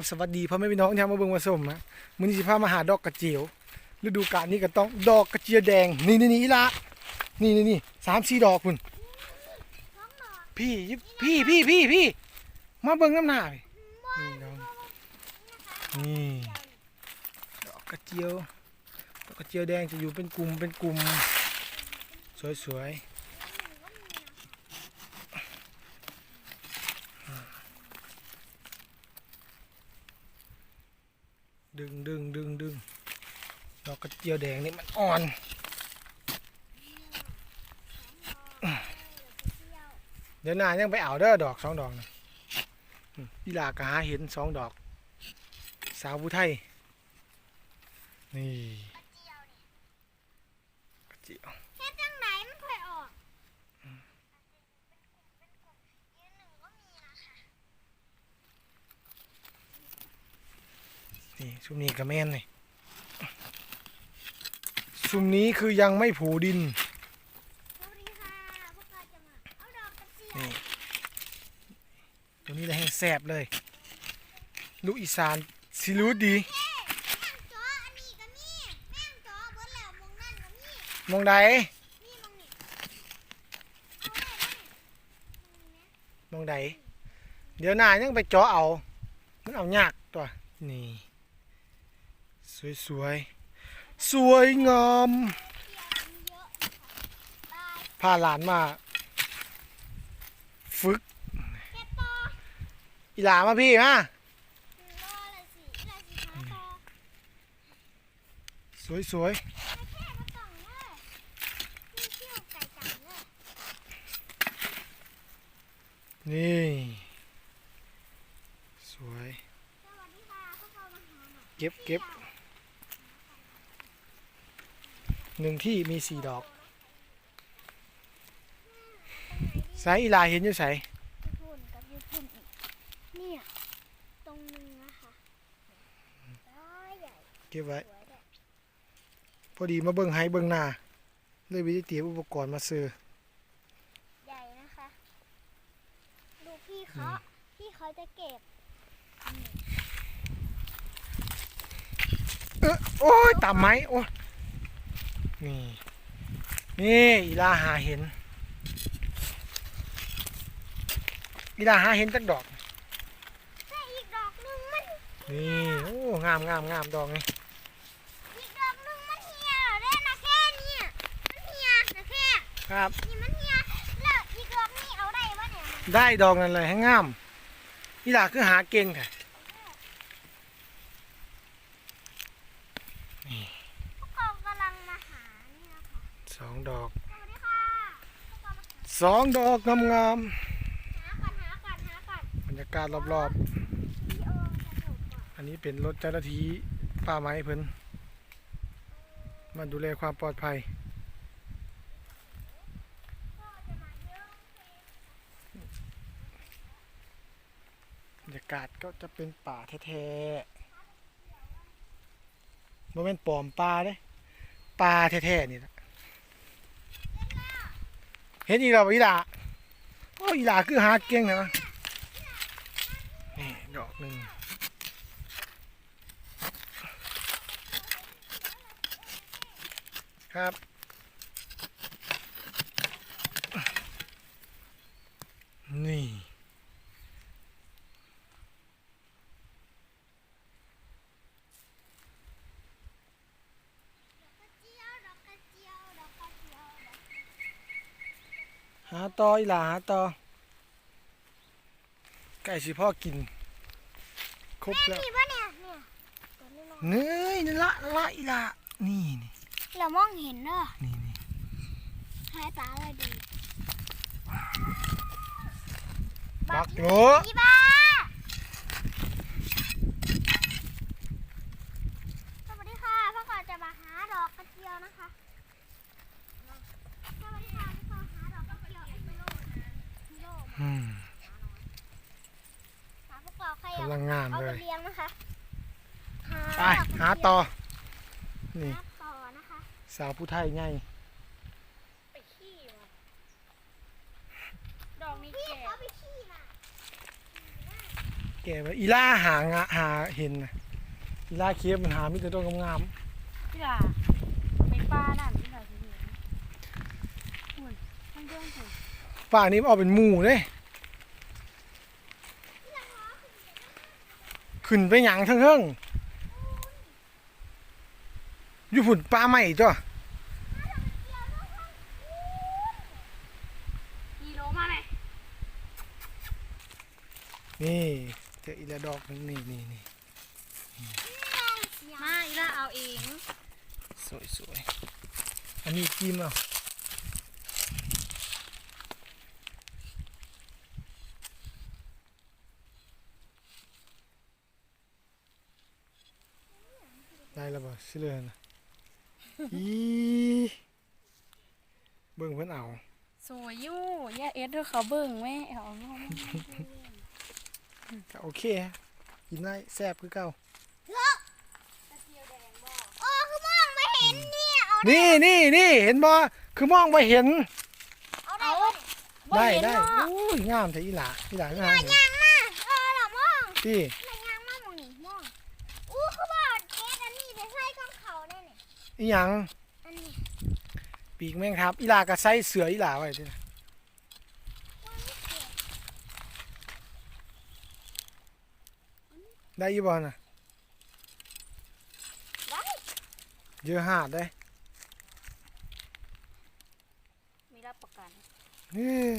บสวัสดีพ่อแม่พี่น้องที่มาเบิ่งมาชมนะมื้อนี้สิพามาหาดอกกระเจียวฤดูกาลนี้ก็ต้องดอกกระเจียวแดงนี่นี่นี่ละนี่นี่นี่สามสี่ดอกพุ่นพี่พี่พี่พี่พี่มาเบิ่งน้ำหน้าพี่นี่น้องนี่ดอกกระเจียวดอกกระเจียวแดงจะอยู่เป็นกลุ่มเป็นกลุ่มสวยๆ ดึงดึงดึงดึงดอกกระเจียวแดงนี่มันอ่อนเดี๋ยวหนายังไปเอาเด้อดอกสองดอกนะอืมอีหลากะหาเห็นสองดอก สาวผู้ไทย นี่กระเจียวเฮ็ดจังไหนมันค่อยออกนี่ซุมนี้กระแม่นนี่ ซุมนี้คือยังไม่ผูดินสวัสดีค่ะพวกเราจะมาเอาดอกกระเจียวนี่ตัวนี้แหละแห้งแสบเลย ลูกอีสานสิรู้ดีแม่งจออันนี้ก็มีแม่งจอเบิดแล้วมองนั่นก็มีมองใดมีมองนี่มองใดเดี๋ยวหน้ายังไปเจาะเอา มันเอายากตัว นี่ สวยสวยๆ สวยงาม พาหลานมา ฝึก อีหลามาพี่มารอละสวยสวยนี่ สวย เก็บเก็บ หนึ่งที่มีสี่ดอกใส่อีหลาเห็นอยู่ใส่ญี่ปุ่นกับญี่ปุ่นอีกเนี่ยตรงนึงนะคะร้อยใหญ่เก็บไว้ สวยเลยพอดีมาเบิ่งไฮเบิ่งหน้าเลยวิธีเตรียมอุปกรณ์มาซื้อ ใหญ่นะคะ ดูพี่เขา พี่เขาจะเก็บเออโอ้ยต่ำไหมโอ้ย นี่นี่อีลาหาเห็น อีลาหาเห็นจักดอกแต่อีกดอกหนึงมันนี่โอ้งามงามงามดอกนี่อีกดอกหนึงมันเหี่ยวได้นะแค่เนี่ยมันเหี่ยวนะแค่ครับนี่มันเหี่ยวแล้วอีกดอกนี้เอาได้ปะเนี่ยมันได้ดอกนั่นเลยให้งามอีลาคือหาเก่งค่ะ พวกเรากำลังมาหานี่นะคะ สองดอกสวัสดีค่ะพวกเรามาสองดอกงามงามหาก่อนหาก่อนหาก่อนๆบรรยากาศรอบวิดีโอจะจบก่อนๆอันนี้เป็นรถเจ้าหน้าที่ป่าไม้เพิ่นมาดูแลความปลอดภัยก็จะมาเยอะบรรยากาศก็จะเป็นป่าแท้ๆมันเป็นปลอมป่าเด้ป่าแท้ๆนี่นะ เห็นอีหลาบ่อีหลาโอ้อีหลาคือหาเก่งนะนี่ดอกหนึ่งครับ นี่ กระเจียวดอกกระเจียวดอกกระเจียวดอก หาต่ออีหลาหาต่อไก่สิพ่อกิน ครบแล้วนี่ปะเนี่ยเนี่ยตัวนี้เนาะเนื้อยนี่ละละอีหลานี่นี่เรามองเห็นเนอะนี่นี่หายตาเลยดีบักหนู อีบ้าสวัสดีค่ะพ่อก่อนจะมาหาดอกกระเจียวนะคะสวัสดีค่ะพ่อหาดอกกระเจียวไอ้ฮิโร่ฮิโร่ อืม หา พวกเราใครอยากกำลังงามเอาเลไปย เลี้ยงนะคะไปหาต่อ นี่ หาต่อนะคะสาวผู้ไทยไง ไปขี้ว่ะดอกนี้แก่เขาไปขี้น่ะแกก่ไปอีล่าหางะหาเห็นนะอีล่าเคฟมันหามีแต่ต้นงามพี่ล่ะไปป้านั่นพี่ล่ะทีนี้หุ่นมันเรื่องหุ่นๆ ป่านี้มันออกเป็นหมู่เลยขึ้นไปหยังเทั้งๆอยู่ฝุ่นปลาใหม่จ้ะกิโลมาไหมนี่เจออีละดอกหนึงนี่นี่นี่มาอีล่ะเอาเอง สวยสวยอันนี้จิ้มเอา ได้แล้วบ่สิเลยนะอีเบิ่งเพิ่นเอาสวยอยู่ย่าเอสเธอเขาเบิ่งแม่เอาเอาก็โอเคกินได้แซ่บคือเก่าโอ้คือมองไม่เห็นเนี่ย เอานี่นี่นี่เห็นบ่คือมองบ่เห็น เอาได้บ่ได้เห็นได้เนาะอุ้ยงามแต่อีหลาอีหลาก็หาเห็นยางมาเออเหรอมองที่ อีหยังอันนี้ปีกแม่งครับอีหลาก็ใส่เสืออีหลาไว้ด้วยนะได้อยี่บ่น่ะได้เยอะหาดได้มีรับประกันเฮ้ย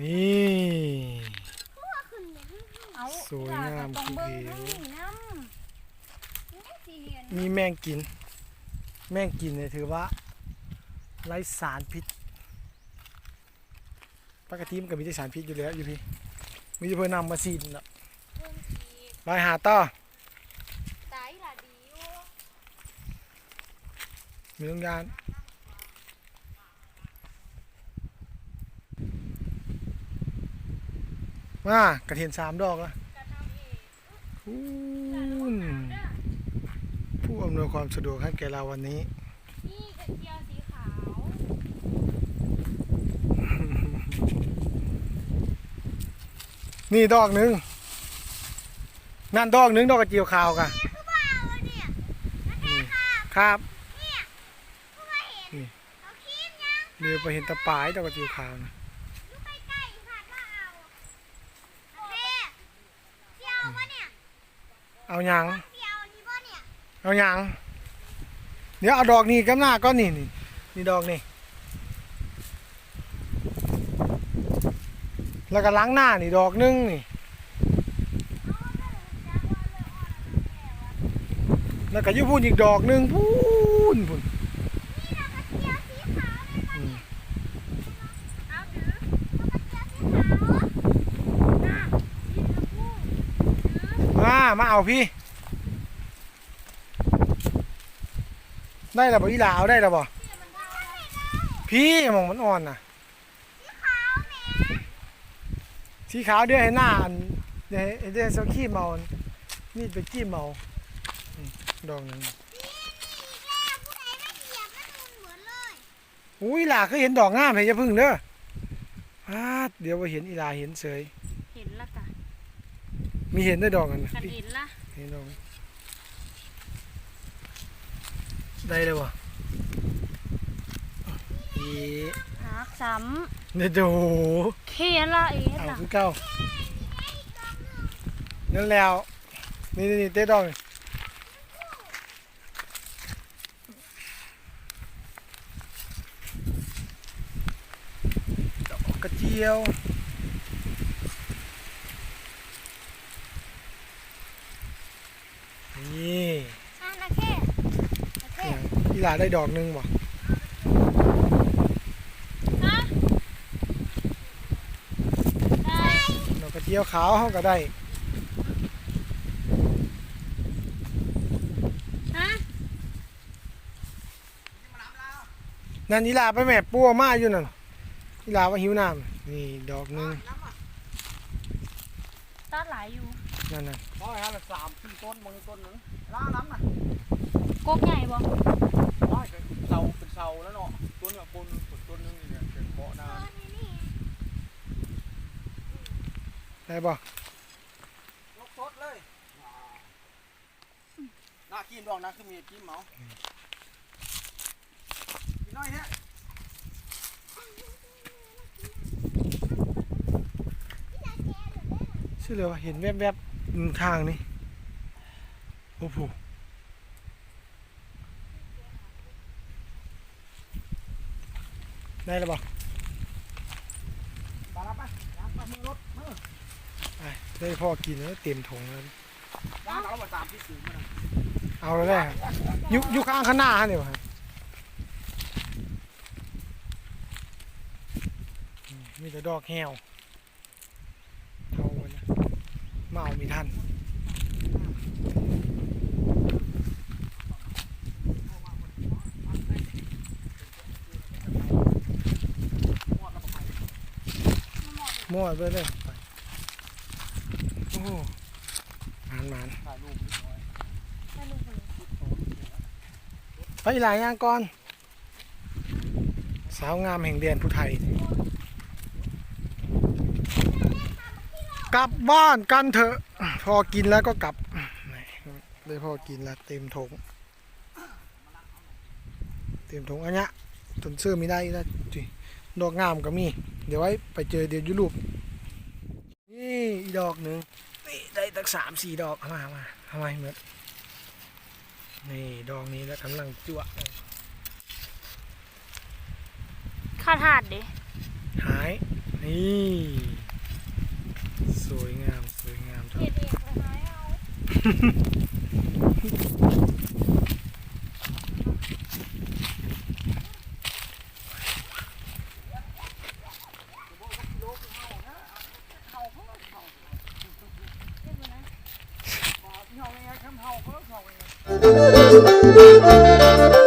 นี่เพราะว่าขึ้นเนี่ยเอาสวยงามอีหล่ก็ต้องเบิ่งคือเอวนี่น้ไม่สีเห็นมีแมงกิน แมงกินเนี่ยถือว่าไร้สารพิษปกติมันก็มีแต่สารพิษอยู่แล้วอยู่พี่ มีแต่เพื่อนำมาซีดเนาะำเบิ่งทีไปหาต่อตายล่ะดีอยู่มีต้องยานมากระเทียนสามดอกละ กระทำเอง อู้นผู้อำนวยความสะดวกให้แก่เราวันนี้ นี่กระเจียวสีขาว นี่ดอกหนึ่งนั่นดอกหนึ่งดอกกระเจียวขาวกะคือว่าเอาเนี่ยนี่ครับคือว่าเห็นนี่เอาครีมยังเรือไปเห็นตะปายดอกกระเจียวขาวนะอยู่ใกล้ๆค่ะถ้าเอาโอเคเที่ยวปะเนี่ยเอาหยังเที่ยวนี่ปะ เนี่ยเอาหยังเดี๋ยวเอาดอกนี้กับหน้าก็นี่นี่นี่ดอกนี่แล้วก็ล้างหน้านี่ดอกหนึงนี่แล้วก็อยูพูนอีกดอกหนึงพูนพูนนี่เราก็เที่ยวสีขาวเลยอืมเอาถือเราก็เที่ยวสีขาวน้าสีชมพูถือมามาเอาพี่ ได้แล้วบ่อีหลาเอาได้แล้วบ่พี่หมองมันอ่อนน่ะสีขาวแหมสีขาวเดี๋ยวให้หน้าอันเดี๋ยวให้เดี๋ยวให้เซาขี้เมาอันนี่ไปกี้เมาอืมดอกหนึงนี่อีกแล้วผู้ใดไม่เหยียบมันมุนเหมือนเลยอุ้ยหลาเคยเห็นดอกงามเห็นจะพึ่งเด้อพาดเดี๋ยวไปเห็นอีหลาเห็นเสยเห็นละกะมีเห็นได้ดอกกันนะกันพี่เห็นละเห็นดอก ไหมได้เลยวะอีหาซ้เนี่ยโดำเคละเอสเอาล่ะคือเก้านั่นแล้ว นี่นี่นี่เต้ดอกนี่ดอกกระเจียว นี่ อะนะแค่โอเค เนี่ยอี หลาได้ดอกหนึงบ่ฮะได้ดอกกระเจียวขาวเขาก็ได้ฮะนั่นอีหลาไปแม่ปัวมาอยู่นั่นอีหลาว่าหิวน้ำนี่ดอกหนึงตัดหลายอยู่นั่นน่ะร้อยห้าสิบสามขึ้นต้นมึงต้นหนึงล้าน้ำน่ะกกใหญ่บ่ร้อยเป็นเสาเป็นเสาแล้วเนาะต้นเนี่ยปนต้นนึงนี่เนี่ยเป็นเบาะนาเออนี่นี่ได้บ่ยกสดเลยน่ากินดอกนะคือมีกินเมากินน้อยแฮะชื่อเลยว่าเห็นแวบๆอืมทางนี่โอ้โห ได้แล้วบ่ไปรับไปรับไปมือรถมือไปได้พ่อกินแล้วเต็มถุงแล้วร้านเราบ่ตามที่สูงมันเอาแล้วแหละยุยุข้างข้างหน้าฮะเนี่ยวะครับอืมมีแต่ดอกแหวเท่ากันนะเมามีทัน มั่วไปเลยไปโอ้โหมานมานถ่ายรูปน้อยให้ลุงคนนี้ไปหลายอย่างก่อน สาวงามแห่งเดือนผู้ไทย กลับบ้านกันเถอะ พอกินแล้วก็กลับนี่ได้พอกินแล้วเต็มถงเต็มถงอันเนี้ยจนเสื้อไม่ได้แล้วจิ ดอกงามก็มี เดี๋ยวไว้ไปเจอเดี๋ยวอยุรูปนี่อีกดอกหนึ่งนี่ได้ตั้งสามสี่ดอกเอามาเอามาทำไมเหมือนนี่ดอกนี้แล้วกำลังจั่วข้าทาดดิหาย นี่ สวยงาม สวยงามจังเด็ดเด็ดเลยไหมเอาเฮาไงครับ 嗯。